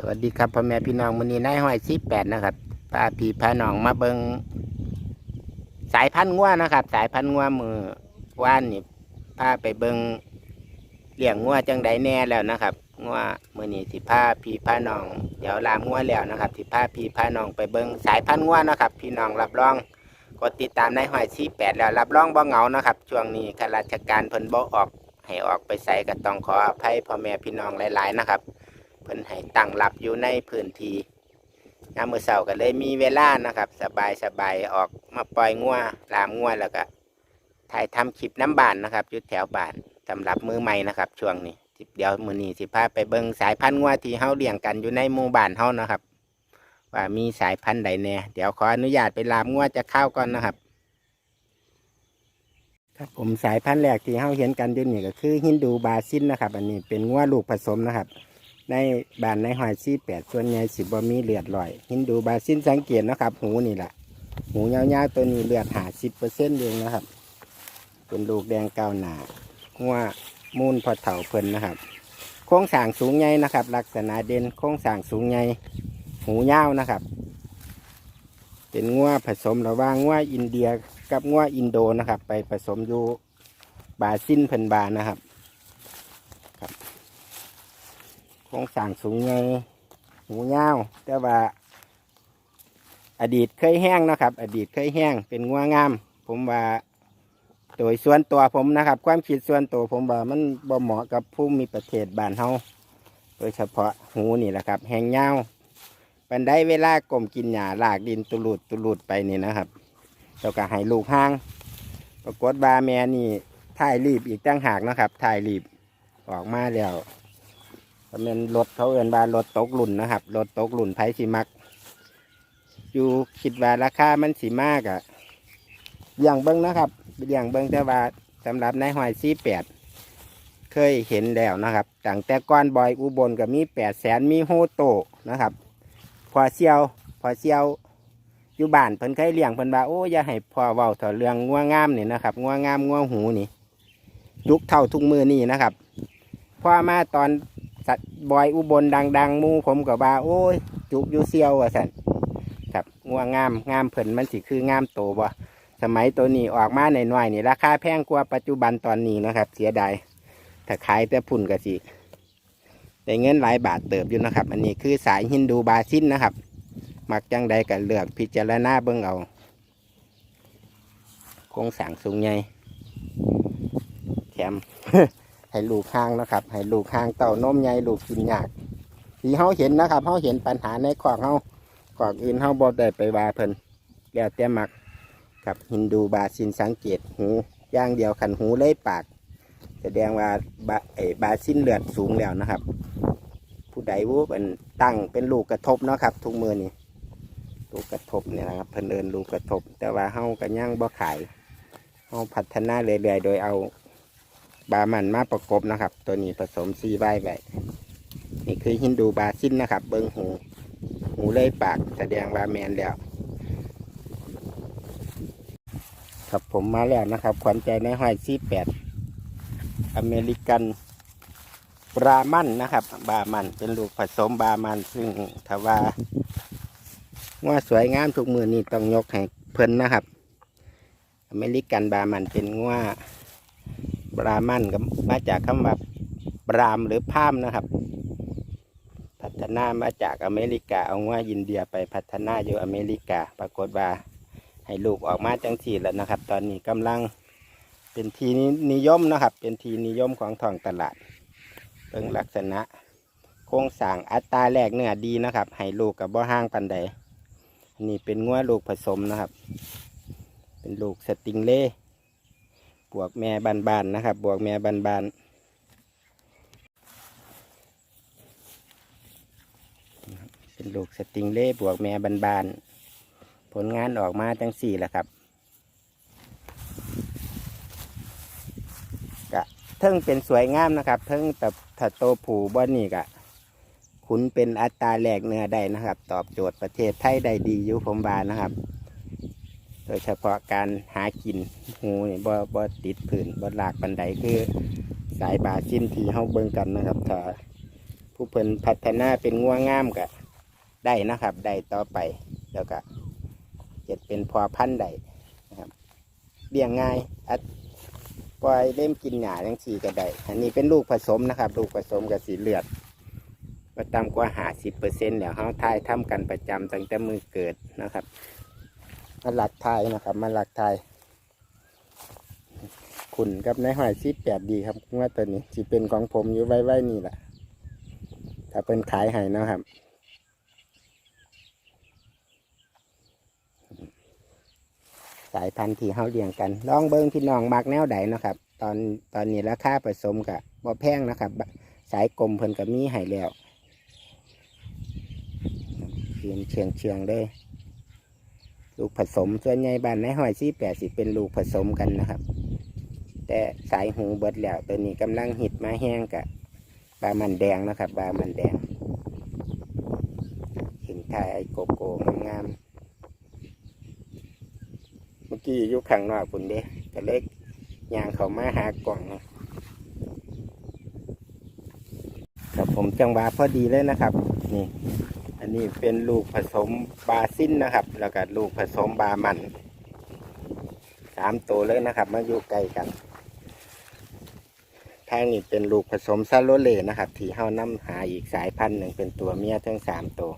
สวัสดีครับพ่อแม่พี่น้องมือนี้นายห้อยสิแปดนะครับพาพี่พาน้องมาเบิงสายพันธุ์งัวนะครับ สายพันธุ์งัวมือว่านนี่พาไปเบิงเลี้ยงงัวจังใดแน่แล้วนะครับงัวมือนี้สิพาพี่พาน้อง เดี๋ยวลามงัวแล้วนะครับ สิพาพี่พาน้องไปเบิงสายพันธุ์งัวนะครับ พี่น้องรับรองกดติดตามนายห้อยสิแปดแล้วรับรองบ่เหงานะครับ ช่วงนี้ข้าราชการเพิ่นบ่ออกให้ออกไปใส่ก็ต้องขออภัยพ่อแม่พี่น้องหลาย ๆ นะครับ พิ่นให้ตั้งรับอยู่ในพื้นที่ยามมื้อเช้าก็เลยมีเวลานะครับ สบายสบายออกมาปล่อยงัวลามงัวแล้วก็ถ่ายทำคลิปน้ำบานนะครับยู่แถวบานสำหรับมือใหม่นะครับ ช่วงนี้สิเดี๋ยวมือนี้สิพาไปเบิงสายพันธุ์งัวที่เฮาเลี้ยงกันอยู่ในหมู่บ้านเฮานะครับ ว่ามีสายพันธุ์ใดแน่เดี๋ยวขออนุญาตไปลามงัวจะเข้าก่อนนะครับครับผมสายพันธุ์แรกที่เฮาเห็นกันอยู่นี่ก็คือฮินดูบาซินนะครับ อันนี้เป็นงัวลูกผสมนะครับ ในบ้านในหอยซี่แปดส่วนใหญ่สิบ่มีเลือดลอยฮินดูบาซินสังเกตนะครับ หูนี่แหละหูยาวๆตัวนี้เลือดหาสิบเปอร์เซ็นต์เองนะครับ เป็นลูกแดงเก้าวหนาหัวมูลพอเถาเพิ่นนะครับ โค้งสางสูงใหญ่นะครับ ลักษณะเด่นโค้งสางสูงใหญ่หูยาวนะครับ เป็นงัวผสมระหว่างงัวอินเดียกับงัวอินโดนะครับ ไปผสมอยู่บาซินเพิ่นบานะครับ โครงสร้างสูงไงหูยาแต่ว่า อดีตเคยแห้งนะครับ อดีตเคยแห้งเป็นงัวงาม ผมว่าโดยส่วนตัวผมนะครับ ความคิดส่วนตัวผมว่ามันบ่เหมาะกับผู้มีประเทศบ้านเฮาโดยเฉพาะหูนี่แหละครับ แห้งยาวปันได้เวลากลมกินหญ้าลากดินตุลุดตุลุดไปนี่นะครับเราก็ให้ลูกห้าง ปรากฏว่าแม่นี่ถ่ายรีบอีกตั้งหากนะครับถ่ายรีบออกมาแล้ว ก็เป็นรถเขาเอินว่ารถตกหลุ่นนะครับรถตกหลุ่นไผสิมัก อยู่คิดว่าราคามันสิมากอะอย่างเบิ้งนะครับอย่างเบิ้งแต่ว่าสำหรับนายหอยซีแปดเคยเห็นแล้วนะครับตั้งแต่ก้อนบอยอุบลก็มีแปดแสนมีโฮโตนะครับ พอเซียวพอเซียวอยู่บ้านเพิ่นเคยเลี้ยงเพิ่นว่าโอ้อย่าให้พ่อเว้าเถอะเรื่องงัวงามนี่นะครับงัวงามงัวหูนี่ยุกเท่าทุกมือนี่นะครับพ่อมาตอน สัตว์บอยอุบลดังๆมูผมกับว่าโอ้ย จุกอยูเซียวอะสันครับงัวงามงามเพิ่นมันสิคืองามโตบ่สมัยตัวนี้ออกมาในหน่อยๆนี่ราคาแพงกว่าปัจจุบันตอนนี้นะครับ เสียดายถ้าขายแต่พุ่นก็สิได้เงินหลายบาทเติบอยู่นะครับ อันนี้คือสายฮินดูบาซินนะครับ มักจังใดก็เลือกพิจารณาเบิ่งเอาโครงสร้างสูงใหญ่แถม ให้ลูกห้างนะครับให้ลูกห้างเต่านมใหญ่ลูกกินยากที่เขาเห็นนะครับเขาเห็นปัญหาในขอกเขาขอกอื่นเขาบอได้ไปว่าเพิ่นแล้วแต่มักกับฮินดูบาซินสังเกตหูย่างเดียวขันหูเลยปาก แสดงว่าบาเอบาซินเลือดสูงแล้วนะครับ ผู้ใดวูเป็นตั้งเป็นลูกกระทบเนาะครับ ทุกมือนี่ลูกกระทบเนี่ยนะครับเพิ่นเอินลูกกระทบ แต่ว่าเฮากันย่างบ่ขายเฮาพัฒนาเรื่อยๆโดยเอา บามันมาประกบนะครับ ตัวนี้ผสมซีไว้ไว้นี่คือฮินดูบาซินนะครับ เบิงหู หูเลยปากแสดงว่าแมนแล้ว ครับผมมาแล้วนะครับ ขวัญใจในห้อยซีแปดอเมริกันบรามันนะครับ บามันเป็นลูกผสมบามันซึ่งถ้าว่าว่าสวยงามทุกมือนี่ต้องยกให้เพิ่นนะครับ อเมริกันบามันเป็นง่า บรามันก็มาจากคำว่าบรามหรือพามนะครับ พัฒนามาจากอเมริกา เอาว่าอินเดียไปพัฒนาอยู่อเมริกา ปรากฏว่าให้ลูกออกมาจังสีแล้วนะครับ ตอนนี้กำลังเป็นทีนิยมนะครับ เป็นทีนิยมของทองตลาดเบิ่งลักษณะ โครงสร้างอัตราแรกเนื้อดีนะครับ ให้ลูกกับบ่ห้างปันใดนนี้เป็นงัวลูกผสมนะครับ เป็นลูกสติงเล่ บวกแม่บานๆนนะครับ บวกแม่บานๆเป็นลูกสติงเล่บวกแม่บานๆผลงานออกมาจังสี่แหละครับกะเทิงเป็นสวยงามนะครับ เทิงแต่ถ้าโตผูบ่นี่กะขุนเป็นอัตราแหลกเนื้อได้นะครับ ตอบโจทย์ประเทศไทยได้ดีอยู่ผมบานนะครับ โดยเฉพาะการหากินหูนี่บ่บ่ติดผื่นบ่หลากบันไดคือ สายบาซินที่เฮาเบิ่งกันนะครับถ้าผู้เพิ่นพัฒนาเป็นงัวงามก็ได้นะครับ ได้ต่อไปแล้วก็จะเป็นพอพันธุ์ได้นะครับเลี้ยงง่ายอัดปล่อยเล่มกินหญ้าทั้งสี่ก็ได้อันนี้เป็นลูกผสมนะครับ ลูกผสมกับสีเลือดก็ต่ำกว่าหาสิบเปอร์เซ็นต์แล้วเขาทายทำกันประจำตั้งแต่มือเกิดนะครับ มาหลักทายนะครับ มาหลักทายขุนกับในหอยซีแปดดีครับว่าตัวนี้สิเป็นของผมอยู่ไว้ไว้นี่แหละถ้าเป็นขายให้นะครับสายพันธุ์ที่เขาเลี้ยงกัน ลองเบิ้งพี่น้องมักแนวใดนะครับ ตอนตอนนี้ราคาผสมกับบ่แพงนะครับ สายกลมเพิ่นกับมีให้แล้วเชียงเชียงเชียงๆเลย ลูกผสมส่วนใหญ่บ้านในหอยซี่แปดสิเป็นลูกผสมกันนะครับ แต่สายหูเบิดแล้วตัวนี้กำลังหิดมาแห้งกับบามันแดงนะครับบามันแดงเห็นทายไอ้โกโก้งามๆเมื่อกี้อยู่ข้างนอกปุ่นเด้ก็เล็กยางเขามาหากล่องครับผมจังหวะพอดีเลยนะครับ นี่ นนี้เป็นลูกผสมบาซินนะครับ แล้วก็ลูกผสมบามันสามตัวเลยนะครับ มาอยู่ใกล้กันทางนี้เป็นลูกผสมซาโลเลนะครับ ที่เฮานำหาอีกสายพันธุ์หนึ่งเป็นตัวเมียทั้งสามตัว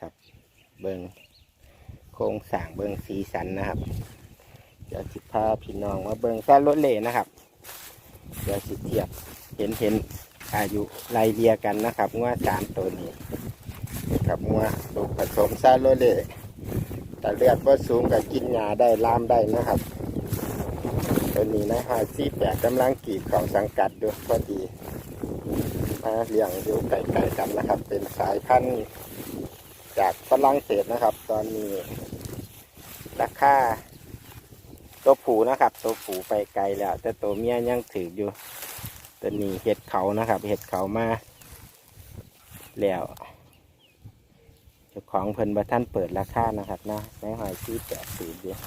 ครับเบิงโครงสร้างเบิงสีสันนะครับ เดี๋ยวสิพาพี่น้องมาเบิงซาโลเลนะครับ เดี๋ยวสิเทียบเห็นเห็นอายุไล่เรียกันนะครับว่าสามตัวนี้ กับงัวลูกผสมซาโลเล่แต่เลือดว่าสูงกับกินหญ้าได้ลามได้นะครับตัวนี้นะฮะซีแปดกำลังกีดของสังกัดด้วยพอดีมาเลี้ยงอยู่ไกลๆกันนะครับ เป็นสายพันธุ์จากฝรั่งเศสนะครับ ตอนนี้ราคาตัวผูนะครับ ตัวผูไปไกลแล้ว แต่ตัวเมียยังถืออยู่ตัวนี้เห็ดเขานะครับ เห็ดเขามาแล้ว ของเพิ่นบัท่านเปิดราคานะครับนะในหอยที่แปดสีเดียว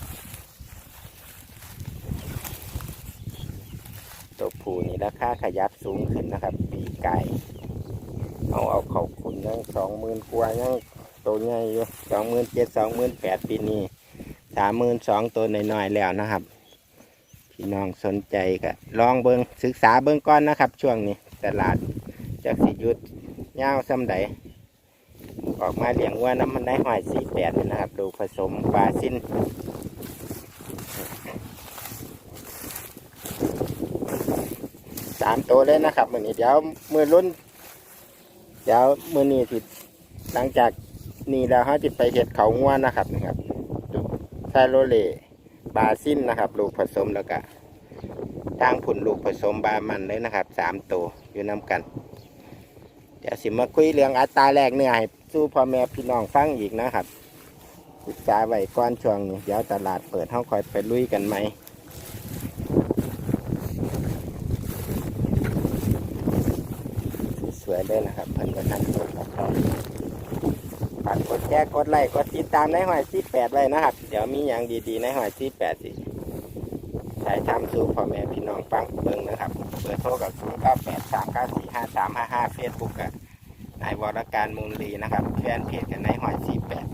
ตัวผูนี่ราคาขยับสูงขึ้นนะครับ ปีไก่เอาเอาเขาขุนยังสองหมื่นกว่ายังตัวใหญ่อยู่สองหมื่นเจ็ดสองหมื่นแปดปีนี้สามหมื่นสองตัวน้อยๆแล้วนะครับ พี่น้องสนใจก็ลองเบิงศึกษาเบิงก้อนนะครับ ช่วงนี้ตลาดจากสิยุดเงาวซ้ำใด ออกมาเลี้ยงวัวน้ำมันได้หอยสี่แปดนะครับ ดูผสมบาซินสามตัวเลยนะครับมือนี้เดี๋ยวมือรุ่น เดี๋ยวมือนี้สิหลังจากนี้แล้วเขาจะไปเห็ดเขางัวนะครับนะครับดูไซโรเลบาซินนะครับ ลูกผสมแล้วก็ทางผุนลูกผสมบามันเลยนะครับสามตัวอยู่น้ำกัน เดี๋ยวสิมาคุยเรื่องอัตราแลกเนื้อให้สู้พ่อแม่พี่น้องฟังอีกนะครับศึกษาไว้ก่อนช่วงนี้เดี๋ยวตลาดเปิดห้องคอยไปลุยกันไหมสวยเลยนะครับเพิ่นกระทันตัวกับฝากกดแชร์กดไลค์กดติดตามในหอยที่แปดไว้นะครับ เดี๋ยวมีอย่างดีๆในหอยที่แปดสิใช้ทำสู่พ่อแม่พี่น้องฟังเบิ่งนะครับ เบอร์โทรกับศูนย์เก้าแปดสามเก้าสี่ห้าสามห้าห้าเฟซบุ๊กกับ นายวรการมูลลีนะครับแฟนเพจกันายหอยสี่แปด